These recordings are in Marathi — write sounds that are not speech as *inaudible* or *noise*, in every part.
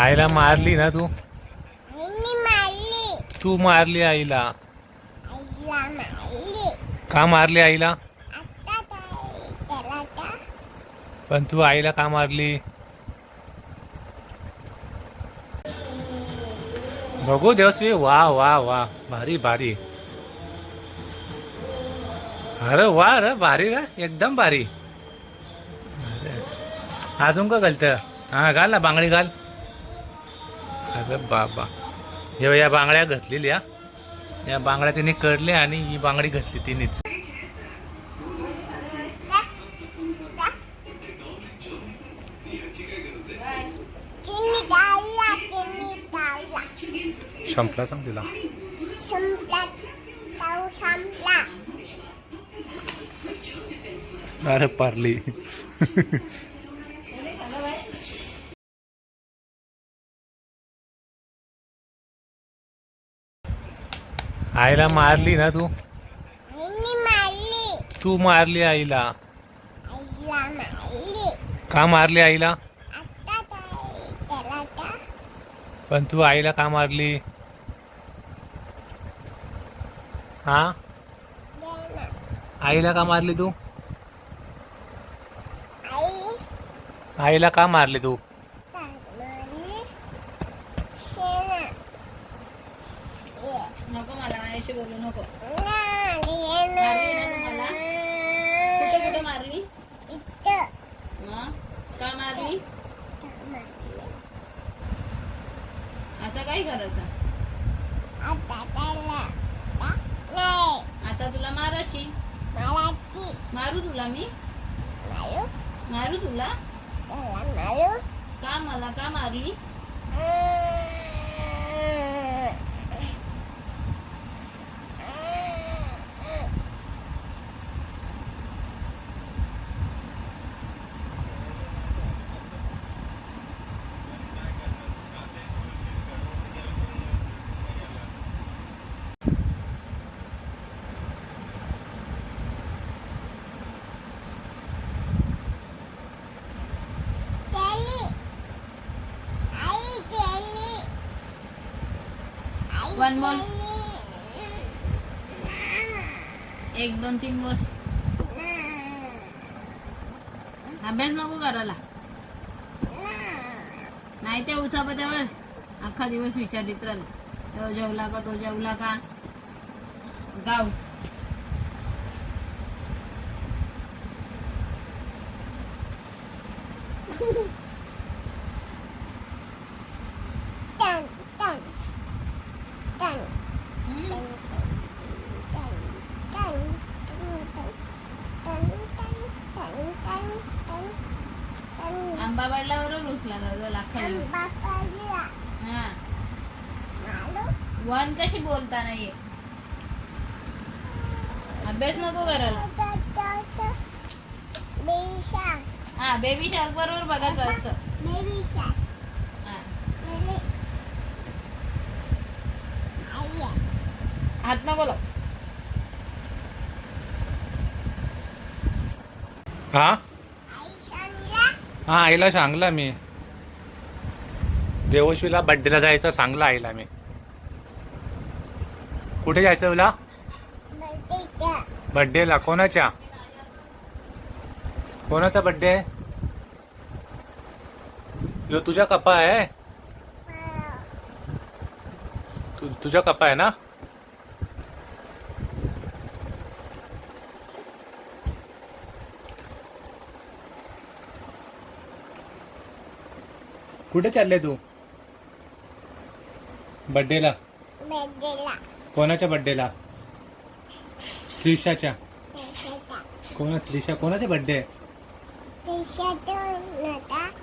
आईला मारली ना तू? तू मारली आईला. का मारली आईला? पण तू आईला का मारली? बघू देवस्वी. वा वा वा. भारी भारी. अरे वा अरे भारी रे. एकदम भारी. अजून का घालत? हा घाल ना बांगडी घाल. अरे बाबा. हे या बांगड्या घातलेल्या या बांगड्या तिने कडल्या आणि ही बांगडी घातली तिनेच. संपला संपला. अरे पारली. आईला मारली ना तू? तू मारली आईला. का मारली आईला? पण तू आईला का मारली? हा? आईला का मारली तू? आई आईला का मारली तू काय मारली शेणा नको मला माझ्याशी बोलू नको. ना मारली ना तुम्हाला? कुठे कुठे मारली? इथं. मग का मारली? आता काय करायचं? आता तुला मारायची. मराठी मारू तुला मी? मारू मारू? तुला का मला? का मारली त्याली आई त्याली वन बोल एक दोन तीन बोल अभ्यास नको करायला. नाही ते उचापा त्यावेळेस अख्खा दिवस विचारित राहिला तो जेवला का तो जेवला का? गाव. हा. वन कशी बोलता नाही. अभ्यास नको करायला हा बेबी शार्क बरोबर बघायचं असतं. बेबी शार्क हा. हात नको लाव. हा? हा आईला सांगला मी. देवशीला बड्डेला जायचं चांगलं आईला मी. कुठे जायचं तुला? बड्डेला कोणाच्या? कोणाचा बड्डे आहे ह्यो तुझ्या कपा आहे. तु, तुझ्या कपा आहे ना? कुठे चालले तू? बड्डेला बर्थडेला कोणाच्या बड्डेला त्रिशाच्या. कोणा त्रिशा कोणाचा बड्डे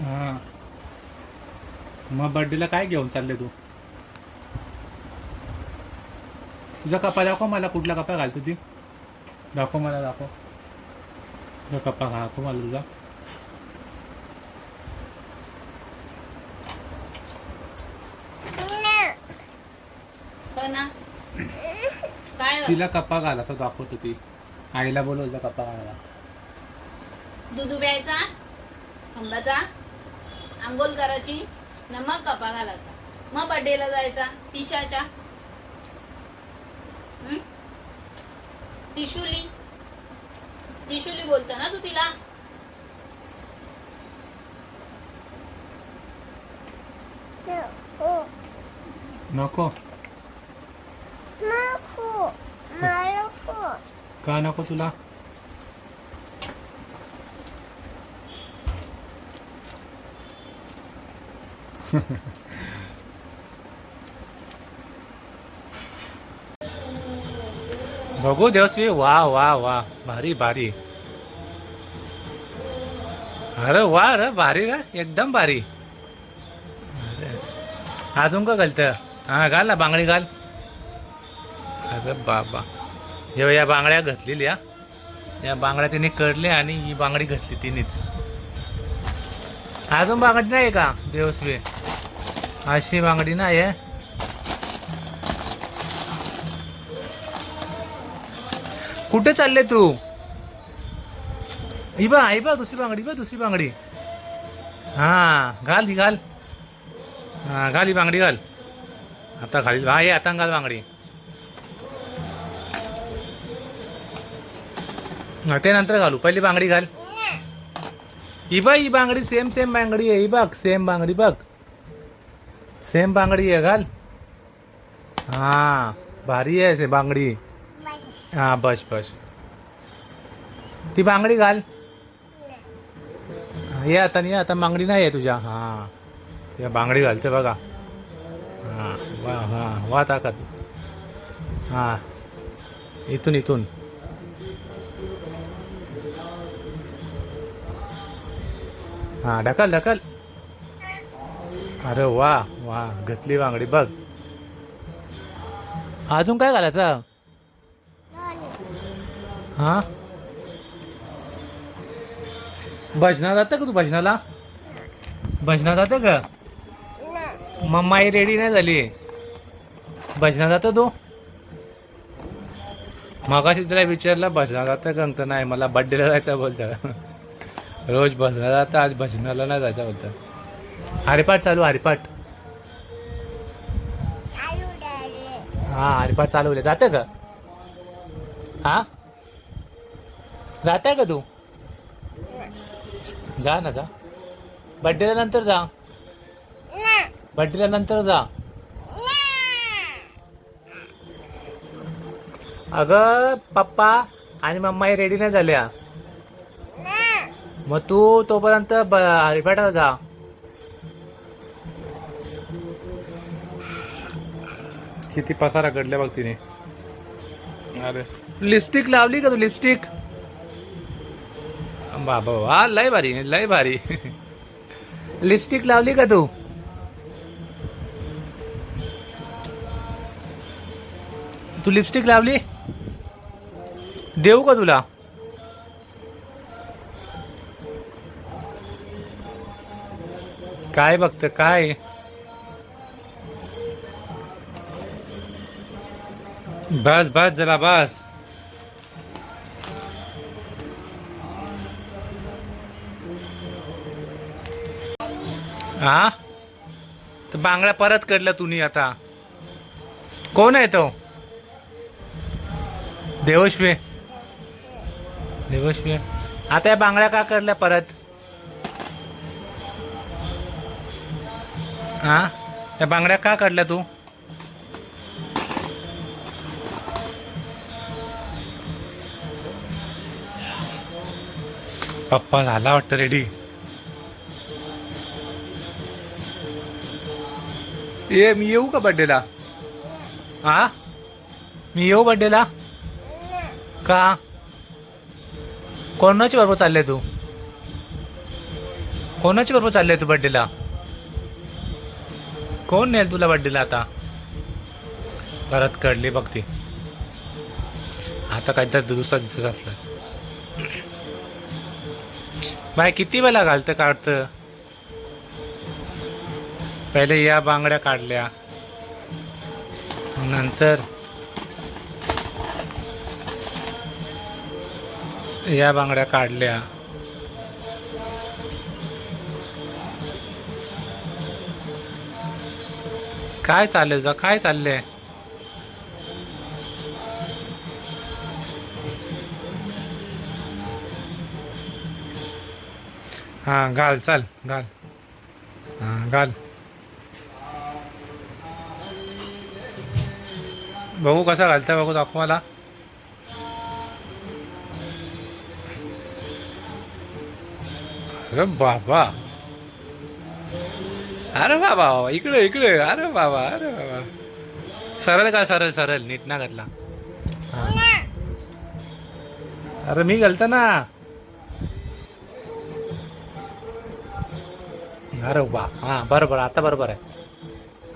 हा. मग बर्थडेला काय घेऊन चालले तू? तुझा कपा दाखव मला कुठला कपा घालतो ती. दाखव मला दाखव. तुझा कपा दाखव मला तुझा हो ना काय तिला कपा घालायचा दाखवतो ती. आईला बोलवलं कपा घालायला. दूध प्यायचा? आंब्याचा? आंघोळ करायची? न मग कपा घालायचा. मग बर्थडेला जायचा तिशाच्या. हं? तिशुली तिशुली बोलतो ना तू तिला? नको. का नको तुला. बघू देवस्वी वा वा वा भारी भारी. अरे वा र भारी रे एकदम भारी. अजून का घालतं? हा घाल ना बांगडी घाल. अरे बाबा. हे या बांगड्या घातलेल्या या बांगड्या तिने कडल्या आणि ही बांगडी घातली तिनेच. अजून बांगडी नाही का देवस्वी अशी बांगडी नाही आहे. कुठे चालले तू? ही बा आई बा दुसरी बांगडी बा दुसरी बांगडी. हा घाल ही घाल. हा घाल ही बांगडी घाल. आता घाली हा ये आता घाल बांगडी. ते नंतर घालू. पहिली बांगडी घाल. ही बघ ही बांगडी सेम सेम बांगडी आहे. ही बघ सेम बांगडी बघ. सेम बांगडी आहे घाल. हा भारी आहे से बांगडी. हां हा बस बस. ती बांगडी घाल. ये आता ये आता. बांगडी नाही आहे तुझ्या. हा. या बांगडी घालते बघा. हा वा हा वा ताकद. हा. इथून इथून. हा ढकल ढकल. अरे वा वा घातली बांगडी बघ. अजून काय घालायचं? हा? भजनाला जातं का तू भजनाला? भजना जातं का? मम्माई रेडी नाही झाली. भजना जातं तू? मगाशी तिला विचारलं भजना जातं का? तर नाही मला बड्डेला जायचं बोलतं. रोज भजनाला जाता आज भजनाला नाही जायचं बोलतं. हरिपाठ चालू हरिपाठ. हा हरिपाठ चालवले जातं का? हा? जाताय का तू? जा ना जा. बड्डेला नंतर जा. बड्डेला नंतर जा. अगं पप्पा आणि मम्माई रेडी नाही झाल्या. मग तू तोपर्यंत हरिपाठाला जा. किती पसारा घडल्या बघ तिने. अरे. लिपस्टिक लावली का तू लिपस्टिक बाबा वा लय भारी लय भारी. लिपस्टिक लावली का तू? तू लिपस्टिक लावली? देऊ का तुला? काय बघतं काय? बस बस जरा बस. हा तर बांगड्या परत करल्या तुम्ही आता. कोण आहे तो? देवश्वे. देवश्वे. आता या बांगड्या का करल्या परत? हा? या बांगड्या का काढल्या तू? पप्पा झाला वाटतं रेडी ये मी येऊ का बड्डेला हा? मी येऊ बड्डेला का? कोणाची बरोबर चालले तू? कोणाची बरोबर चालले तू बड्डेला कोण नेल तुला बड्डेला आता? परत कळली बघ ती. आता काहीतरी दुसरा दिसत असलं. बाय किती वेळा घालतं काढतं? पहिले या बांगड्या काढल्या. नंतर या बांगड्या काढल्या. काय चाललंय जा काय चाललंय? हा घाल चाल घाल. हा घाल. बघू कसा घालता बघू दाखव मला. अरे बाबा. अरे बाबा इकडे इकडे. अरे बाबा अरे बाबा सरळ का सरळ सरळ? नीट ना घातला. अरे मी घालतो ना. अरे वा. हा बरोबर. आता बरोबर आहे.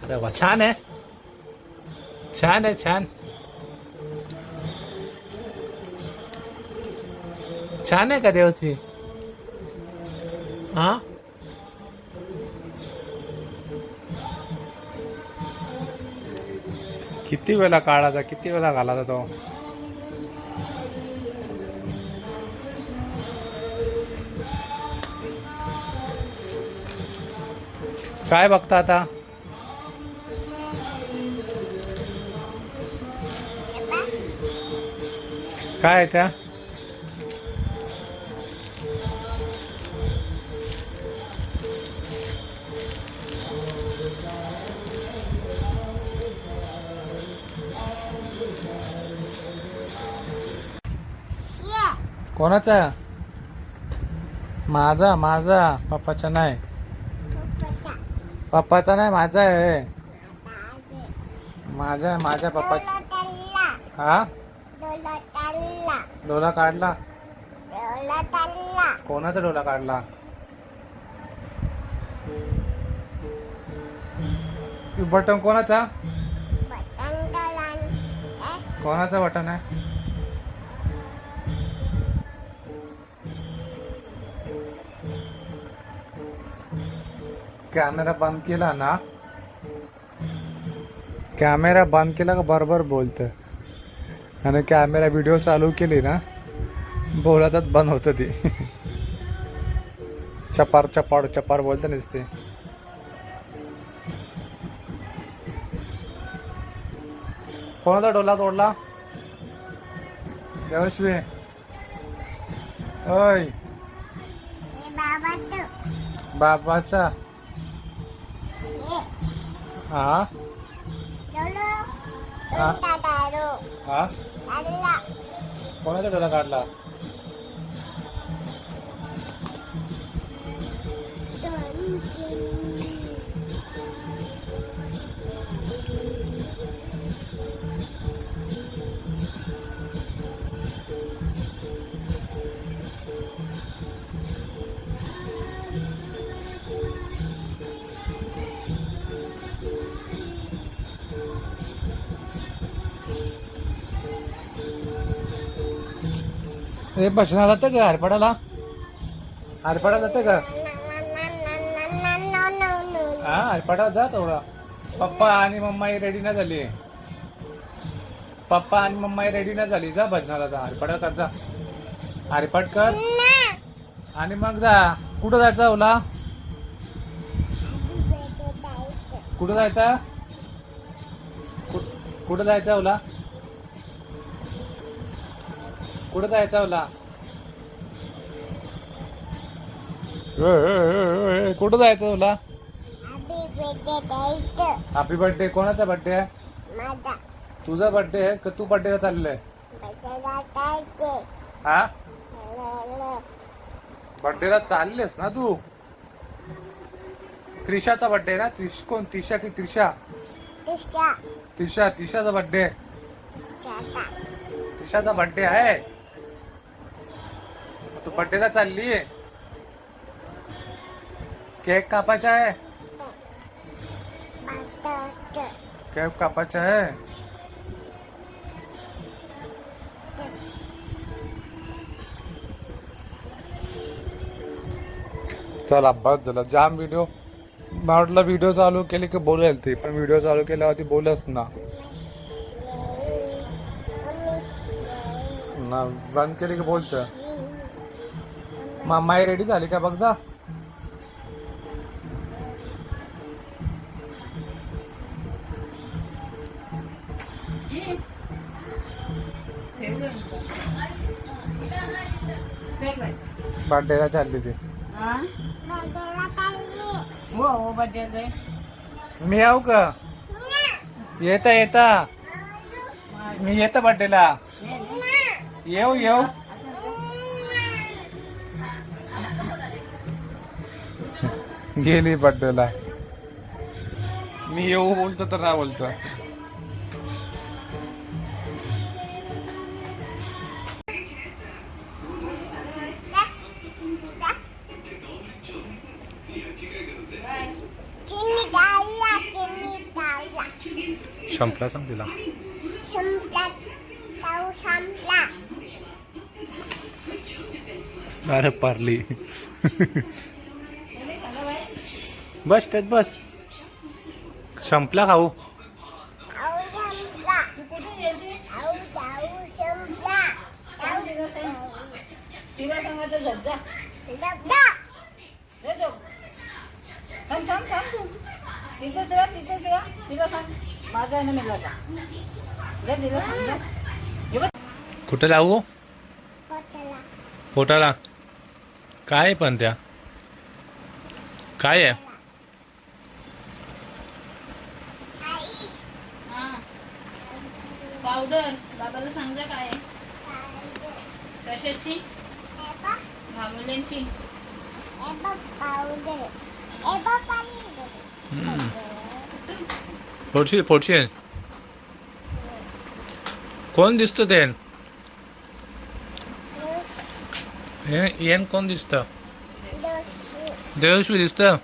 अरे वा छान आहे. छान आहे छान. छान आहे का देवशी हा? किती वेळा काढायचा किती वेळा घालायचा तो? काय बघता आता? काय आहे त्या? कोणाचा? माझा माझा. पप्पाचा नाही. पप्पाचा नाही माझा आहे. माझा आहे, माझ्या पप्पा. हा? डोला काढला. कोणाचा डोला काढला? बटन कोणाचा? कोणाचा बटन आहे? कॅमेरा बंद केला ना कॅमेरा बंद केला का बरोबर बोलतं. आणि कॅमेरा व्हिडिओ चालू केली ना बोलतच बंद होतं ती. *laughs* चपार चपाड चपार बोलतं नसते. कोणाचा डोला तोडला? देवश्वी ओय. बाबा तू बाबाचा. हा? हा? कोणाचा डोला काढला? हे भजनाला जातं का हरपडाला? हरपडा जातं का? हा हरपडा जा तेवढा. पप्पा आणि मम्माई रेडी नाही झाली. पप्पा आणि मम्माही रेडी नाही झाली. जा भजनाला जा. हरपडा कर जा. हरपट कर. आणि मग जा. कुठं जायचं ओला? कुठं जायचं? कु- कुठं जायचं ओला? कुठं जायचं ए, कुठं जायचं ओला हॅपी बर्थडे कोणाचा बर्थडे आहे? तुझा बर्थडे आहे का तू बर्थडेला चाललंय हा? बर्थडेला चाललेस ना तू? त्रिशाचा बर्थडे ना? त्रिश कोण? त्रिशा की त्रिशा? तिसरा त्रिशा त्रिशाचा बर्थडे त्रिशाचा. बर्थडे आहे? तू बर्थडेला चालली? केक कापायचा आहे? केक कापायचा आहे? चला बस झालं. जाम व्हिडिओ मला व्हिडिओ चालू केली की बोलेल ती पण व्हिडिओ चालू केल्यावरती बोलच ना. ना बंद केली की बोलतं? मा माय रेडी झाली का बघ जा. बर्थडेला चालली ते. हो हो मी येऊ का? येता येता. मी येत बर्थडेला येऊ येऊ. गेली बर्थडेला मी येऊ बोलतो तर ना बोलतो. संपला संपला. अरे पारली. बस त्यात बस. संपला खाऊ हो? कुठं लावू हो? पोटाला. काय पण त्या? काय आहे जा डबडा हे झोप थांब थांब थांब तू तिथंच राहा तिथंच राहा तिला सांग माझा आहे ना मिळाला जा तिला सांग जा हे बघ कुठं लावू पोटाला पोटाला काय आहे पण त्या काय आहे आई हा पावडर. बाबाला सांगा काय कशाची? एबा घामोल्यांची एबा कोण दिसतं ते? येन कोण दिसतं? दोशी देवश्री दिसतं?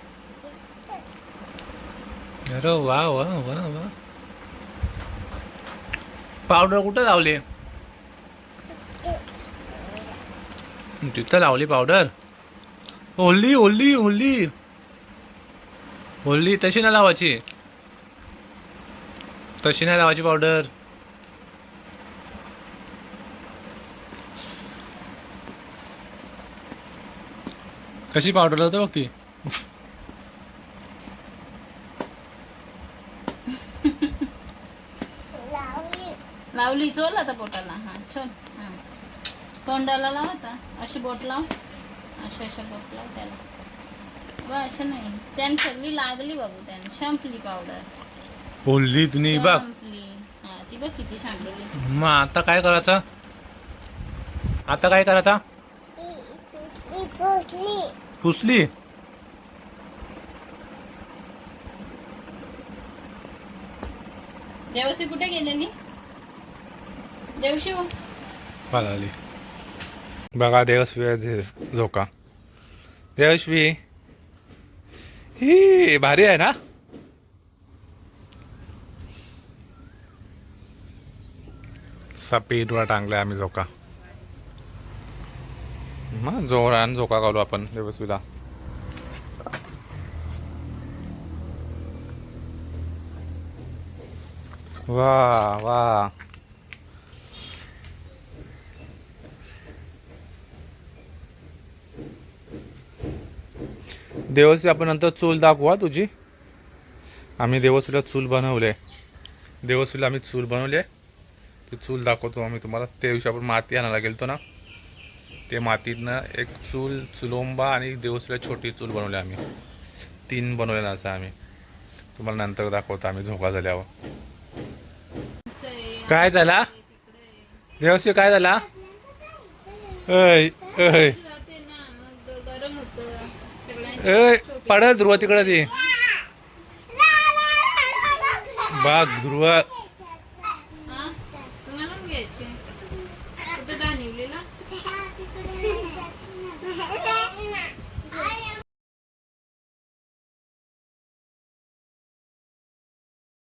अरे वा वा वा वा. पावडर कुठं लावली? तिथं लावली पावडर. ओल्ली ओल्ली ओल्ली. ओल्ली तशी नाही लावायची. तशी नाही लावायची पावडर. कशी पावडर लावतो बघ ती लावली लावली चोल आता बोटाला. हा चल हा. तोंडाला लाव आता. अशी बोट लाव. अशा अशा बोट लाव त्याला. बा असं नाही. त्यान सगळी लागली बघू त्यान. संपली पावडर ओली तुम्ही बघ. संपली. हा ती बघ किती सांडवली मग आता काय करायचं? आता काय करायचा? पुसली. देवशी कुठे गेलेली? आली बघा देवस्वी आहे झोका. देवस्वी ही भारी आहे ना? सपेदुरा टांगलाय आम्ही झोका. मग जोरान झोका घालू आपण देवस्वीला वा वा. देवस्वी आपण नंतर चूल दाखवा तुझी. आम्ही देवस्वीला चूल बनवले. देवस्वीला आम्ही चूल बनवले. ती चूल दाखवतो आम्ही तुम्हाला. त्या दिवशी आपण माती आणायला गेलतो ना. ते मातीतनं एक चूल चुलोंबा आणि देवस्वीला छोटी चूल बनवली आम्ही. तीन बनवले असं आम्ही. तुम्हाला नंतर दाखवतो आम्ही. झोका झाल्यावर. काय झाला? देवस्वी काय झाला? अय ऐ जाते ना मग गरम होतं सगळ्यांची पडल ध्रुव तिकडे ती बाग ध्रुव.